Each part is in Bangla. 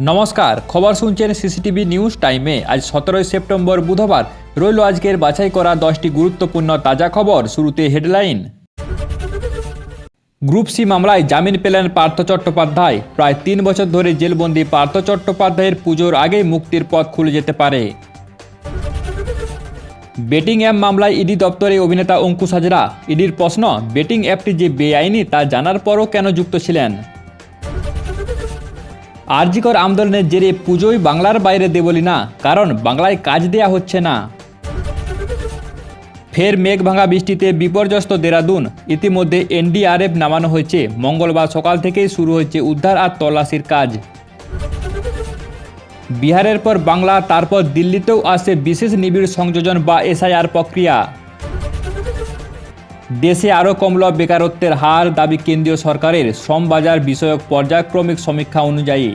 নমস্কার, খবর শুনছেন সিসিটিভি নিউজ টাইমে। আজ সতেরোই সেপ্টেম্বর বুধবার, রইল আজকের বাছাই করা দশটি গুরুত্বপূর্ণ তাজা খবর, শুরুতে হেডলাইন। গ্রুপ সি মামলায় জামিন পেলেন পার্থ চট্টোপাধ্যায়। প্রায় তিন বছর ধরে জেলবন্দি পার্থ চট্টোপাধ্যায়ের পুজোর আগেই মুক্তির পথ খুলে যেতে পারে। বেটিং অ্যাপ মামলায় ইডি দপ্তরে অভিনেতা অঙ্কুশ হাজরা। ইডির প্রশ্ন, বেটিং অ্যাপটি যে বেআইনি তা জানার পরও কেন যুক্ত ছিলেন? আরজিকর আন্দোলনের জেরে পুজোই বাংলার বাইরে দেবলি না, কারণ বাংলায় কাজ দেয়া হচ্ছে না। ফের মেঘ ভাঙা বৃষ্টিতে বিপর্যস্ত দেরাদুন। ইতিমধ্যে এনডিআরএফ নামানো হয়েছে। মঙ্গলবার সকাল থেকেই শুরু হয়েছে উদ্ধার আর তল্লাশির কাজ। বিহারের পর বাংলা, তারপর দিল্লিতেও আসে বিশেষ নিবিড় সংযোজন বা এসআইআর প্রক্রিয়া। দেশে আরও কমল বেকারত্বের হার, দাবি কেন্দ্রীয় সরকারের। শ্রমবাজার বিষয়ক পর্যায়ক্রমিক সমীক্ষা অনুযায়ী।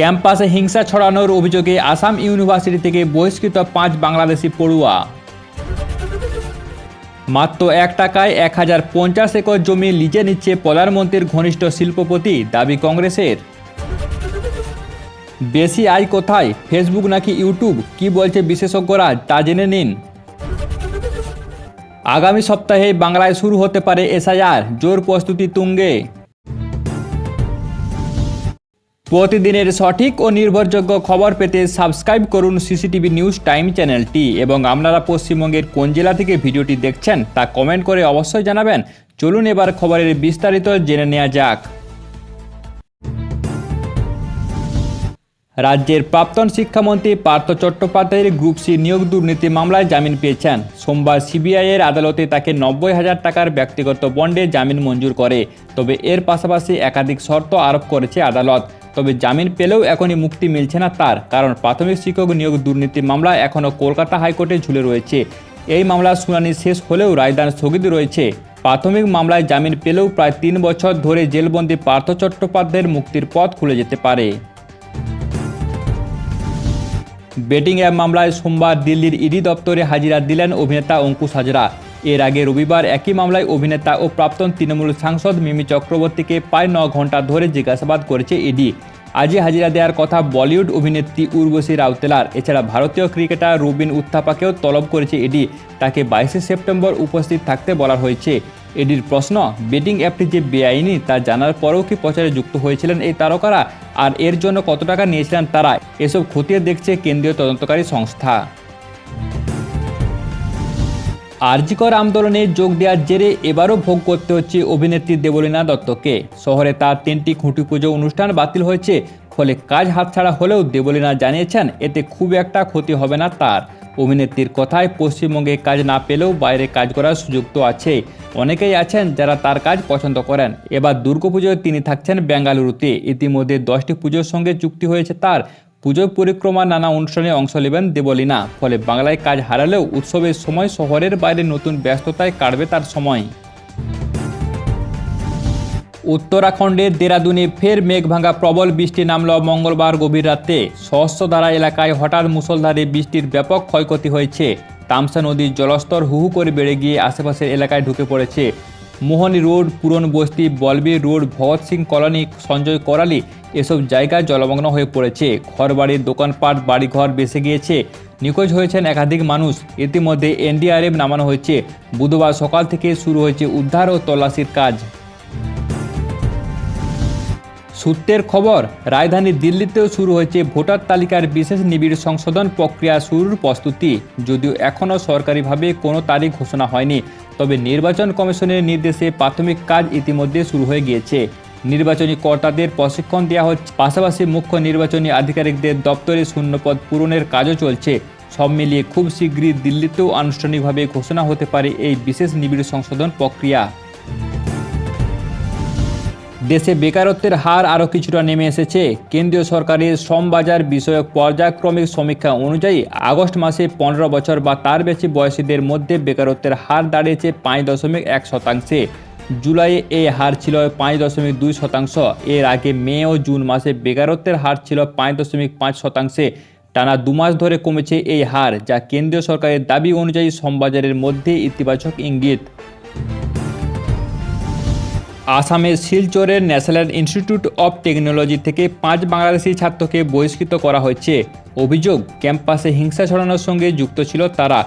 ক্যাম্পাসে হিংসা ছড়ানোর অভিযোগে আসাম ইউনিভার্সিটি থেকে বহিষ্কৃত পাঁচ বাংলাদেশি পড়ুয়া। মাত্র এক টাকায় এক হাজার পঞ্চাশ একর জমি লিজে নিচ্ছে প্রধানমন্ত্রীর ঘনিষ্ঠ শিল্পপতি, দাবি কংগ্রেসের। বেশি আয় কোথায়? ফেসবুক নাকি ইউটিউব? কি বলছে বিশেষজ্ঞরা? তা জেনে নিন। আগামী সপ্তাহে বাংলায় শুরু হতে পারে এসআইআর। জোর প্রস্তুতি তুঙ্গে। প্রতিদিনের সঠিক ও নির্ভরযোগ্য খবর পেতে সাবস্ক্রাইব করুন সিসিটিভি নিউজ টাইম চ্যানেলটি। এবং আপনারা পশ্চিমবঙ্গের কোন জেলা থেকে ভিডিওটি দেখছেন তা কমেন্ট করে অবশ্যই জানাবেন। চলুন এবার খবরের বিস্তারিত জেনে নেওয়া যাক। রাজ্যের প্রাক্তন শিক্ষামন্ত্রী পার্থ চট্টোপাধ্যায়ের গ্রুপ সি নিয়োগ দুর্নীতি মামলায় জামিন পেয়েছেন। সোমবার সিবিআইয়ের আদালতে তাকে নব্বই হাজার টাকার ব্যক্তিগত বন্ডে জামিন মঞ্জুর করে। তবে এর পাশাপাশি একাধিক শর্ত আরোপ করেছে আদালত। তবে জামিন পেলেও এখনই মুক্তি মিলছে না তার, কারণ প্রাথমিক শিক্ষক নিয়োগ দুর্নীতি মামলা এখনও কলকাতা হাইকোর্টে ঝুলে রয়েছে। এই মামলার শুনানি শেষ হলেও রায়দান স্থগিত রয়েছে। প্রাথমিক মামলায় জামিন পেলেও প্রায় তিন বছর ধরে জেলবন্দি পার্থ চট্টোপাধ্যায়ের মুক্তির পথ খুলে যেতে পারে। বেটিং অ্যাপ মামলায় সোমবার দিল্লির ইডি দপ্তরে হাজিরা দিলেন অভিনেতা অঙ্কুশ হাজরা। এর আগে রবিবার একই মামলায় অভিনেতা ও প্রাক্তন তৃণমূল সাংসদ মিমি চক্রবর্তীকে প্রায় ন ঘণ্টা ধরে জিজ্ঞাসাবাদ করেছে ইডি। আজই হাজিরা দেওয়ার কথা বলিউড অভিনেত্রী উর্বশী রাউতেলার। এছাড়া ভারতীয় ক্রিকেটার রুবিন উত্থাপাকেও তলব করেছে ইডি। তাকে বাইশে সেপ্টেম্বর উপস্থিত থাকতে বলা হয়েছে। এডির প্রশ্ন, বেটিং অ্যাপটি যে বেআইনি তা জানার পরেও কি প্রচারে যুক্ত হয়েছিলেন এই তারকারা? আর এর জন্য কত টাকা নিয়েছিলেন তারা? এসব খতিয়ে দেখছে কেন্দ্রীয় তদন্তকারী সংস্থা। আরজিকর আন্দোলনে যোগ দেওয়ার জেরে এবারও ভোগ করতে হচ্ছে অভিনেত্রী দেবলীনা দত্তকে। শহরে তার তিনটি খুঁটি পুজো অনুষ্ঠান বাতিল হয়েছে। ফলে কাজ হাতছাড়া হলেও দেবলীনা জানিয়েছেন, এতে খুব একটা ক্ষতি হবে না তার। অভিনেত্রীর কথায় পশ্চিমবঙ্গে কাজ না পেলেও বাইরে কাজ করার সুযোগ তো আছে। অনেকেই আছেন যারা তার কাজ পছন্দ করেন। এবার দুর্গাপুজোয় তিনি থাকছেন বেঙ্গালুরুতে। ইতিমধ্যে দশটি পুজোর সঙ্গে চুক্তি হয়েছে তার। পুজো পরিক্রমা নানা অনুষ্ঠানে অংশ নেবেন দেবলীনা। ফলে বাংলায় কাজ হারালেও উৎসবের সময় শহরের বাইরে নতুন ব্যস্ততায় কাটবে তার সময়। উত্তরাখণ্ডের দেরাদুনে ফের মেঘভাঙা প্রবল বৃষ্টি নামল মঙ্গলবার গভীর রাতে। সহস্রধারা এলাকায় হঠাৎ মুষলধারে বৃষ্টির ব্যাপক ক্ষয়ক্ষতি হয়েছে। তামসা নদীর জলস্তর হুহু করে বেড়ে গিয়ে আশেপাশের এলাকায় ঢুকে পড়েছে। Mohini road, Puran Basti Balbi road, Bhagat Singh colony, Sanjay Karali এসব জায়গায় জলমগ্ন হয়ে পড়েছে। ঘরবাড়ির দোকানপাট, বাড়িঘর বেসে গিয়েছে। নিখোঁজ হয়েছেন একাধিক মানুষ। ইতিমধ্যে এনডিআরএফ নামানো হয়েছে। বুধবার সকাল থেকে শুরু হয়েছে উদ্ধার ও তল্লাশির কাজ। সূত্রের খবর, রাজধানী দিল্লিতেও শুরু হয়েছে ভোটার তালিকার বিশেষ নিবিড় সংশোধন প্রক্রিয়া শুরুর প্রস্তুতি। যদিও এখনও সরকারিভাবে কোনো তারিখ ঘোষণা হয়নি, তবে নির্বাচন কমিশনের নির্দেশে প্রাথমিক কাজ ইতিমধ্যে শুরু হয়ে গিয়েছে। নির্বাচনী কর্তাদের প্রশিক্ষণ দেওয়া হচ্ছে। পাশাপাশি মুখ্য নির্বাচনী আধিকারিকদের দপ্তরে শূন্যপদ পূরণের কাজও চলছে। সব মিলিয়ে খুব শীঘ্রই দিল্লিতেও আনুষ্ঠানিকভাবে ঘোষণা হতে পারে এই বিশেষ নিবিড় সংশোধন প্রক্রিয়া। দেশে বেকারত্বের হার আরও কিছুটা নেমে এসেছে। কেন্দ্রীয় সরকারের শ্রমবাজার বিষয়ক পর্যায়ক্রমিক সমীক্ষা অনুযায়ী আগস্ট মাসে পনেরো বছর বা তার বেশি বয়সীদের মধ্যে বেকারত্বের হার দাঁড়িয়েছে পাঁচ দশমিক এক শতাংশে। জুলাইয়ে এই হার ছিল পাঁচ দশমিক দুই শতাংশ। এর আগে মে ও জুন মাসে বেকারত্বের হার ছিল পাঁচ দশমিক পাঁচ শতাংশে। টানা দু মাস ধরে কমেছে এই হার, যা কেন্দ্রীয় সরকারের দাবি অনুযায়ী শ্রমবাজারের মধ্যে ইতিবাচক ইঙ্গিত। আসামের শিলচরের ন্যাশনাল ইনস্টিটিউট অফ টেকনোলজি থেকে পাঁচ বাংলাদেশি ছাত্রকে বহিষ্কৃত করা হয়েছে। অভিযোগ, ক্যাম্পাসে হিংসা ছড়ানোর সঙ্গে যুক্ত ছিল তারা।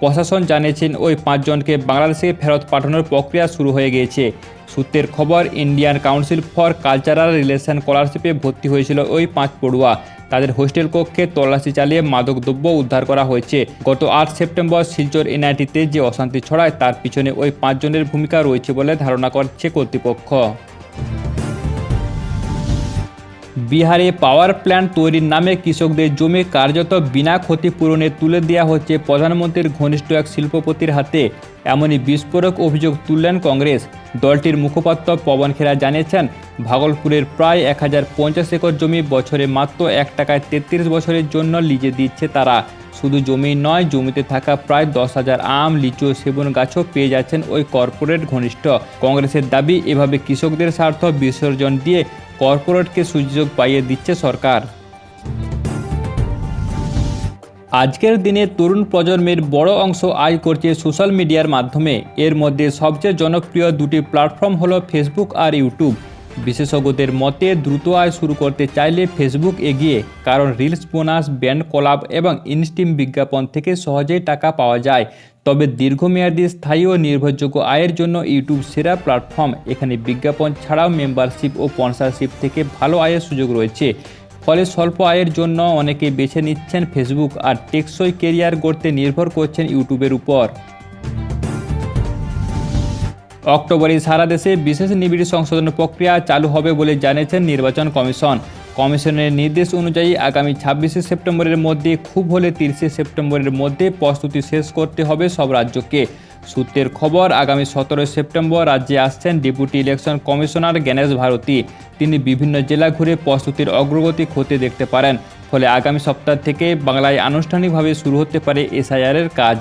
প্রশাসন জানিয়েছেন ওই পাঁচজনকে বাংলাদেশে ফেরত পাঠানোর প্রক্রিয়া শুরু হয়ে গিয়েছে। সূত্রের খবর, Indian council for cultural relation স্কলারশিপে ভর্তি হয়েছিল ওই পাঁচ পড়ুয়া। তাদের হোস্টেল কক্ষে তল্লাশি চালিয়ে মাদকদ্রব্য উদ্ধার করা হয়েছে। গত আট সেপ্টেম্বর শিলচর এনআইটিতে যে অশান্তি ছড়ায়, তার পিছনে ওই পাঁচজনের ভূমিকা রয়েছে বলে ধারণা করছে কর্তৃপক্ষ। বিহারে পাওয়ার প্ল্যান্ট তৈরির নামে কৃষকদের জমি কার্যত বিনা ক্ষতিপূরণে তুলে দেওয়া হচ্ছে প্রধানমন্ত্রীর ঘনিষ্ঠ এক শিল্পপতির হাতে। এমনই বিস্ফোরক অভিযোগ তুললেন কংগ্রেস। দলটির মুখপাত্র পবন খেরা জানিয়েছেন, ভাগলপুরের প্রায় এক হাজার পঞ্চাশ একর জমি বছরে মাত্র এক টাকায় তেত্রিশ বছরের জন্য লিজে দিচ্ছে তারা। শুধু জমি নয়, জমিতে থাকা প্রায় দশ হাজার আম, লিচু সেবন গাছও পেয়ে যাচ্ছেন ওই কর্পোরেট ঘনিষ্ঠ। কংগ্রেসের দাবি, এভাবে কৃষকদের স্বার্থ বিসর্জন দিয়ে কর্পোরেটকে সুযোগ পাইয়ে দিচ্ছে সরকার। আজকের দিনে তরুণ প্রজন্মের বড় অংশ আয় করছে সোশ্যাল মিডিয়ার মাধ্যমে। এর মধ্যে সবচেয়ে জনপ্রিয় দুটি প্ল্যাটফর্ম হলো ফেসবুক আর ইউটিউব। বিশেষজ্ঞদের মতে, দ্রুত আয় শুরু করতে চাইলে ফেসবুক এগিয়ে কারণ রিলস বোনাস ব্যান্ড কলাব এবং ইনস্টিম বিজ্ঞাপন থেকে সহজেই টাকা পাওয়া যায়। তবে দীর্ঘমেয়াদী স্থায়ী ও নির্ভরযোগ্য আয়ের জন্য ইউটিউব সেরা প্ল্যাটফর্ম। এখানে বিজ্ঞাপন ছাড়াও মেম্বারশিপ ও স্পন্সরশিপ থেকে ভালো আয়ের সুযোগ রয়েছে। ফলে স্বল্প আয়ের জন্য অনেকে বেছে নিচ্ছেন ফেসবুক আর টেকসই কেরিয়ার গড়তে নির্ভর করছেন ইউটিউবের উপর। অক্টোবরে সারা দেশে বিশেষ নিবিড় সংশোধন প্রক্রিয়া চালু হবে বলে জানিয়েছেন নির্বাচন কমিশন। কমিশনের নির্দেশ অনুযায়ী আগামী ছাব্বিশে সেপ্টেম্বরের মধ্যে, খুব হলে তিরিশে সেপ্টেম্বরের মধ্যে প্রস্তুতি শেষ করতে হবে সব রাজ্যকে। সূত্রের খবর, আগামী সতেরোই সেপ্টেম্বর রাজ্যে আসছেন deputy election commissioner Ganesh Bharati. তিনি বিভিন্ন জেলা ঘুরে প্রস্তুতির অগ্রগতি খতিয়ে দেখতে পারেন। ফলে আগামী সপ্তাহ থেকে বাংলায় আনুষ্ঠানিকভাবে শুরু হতে পারে এসআইআরের কাজ।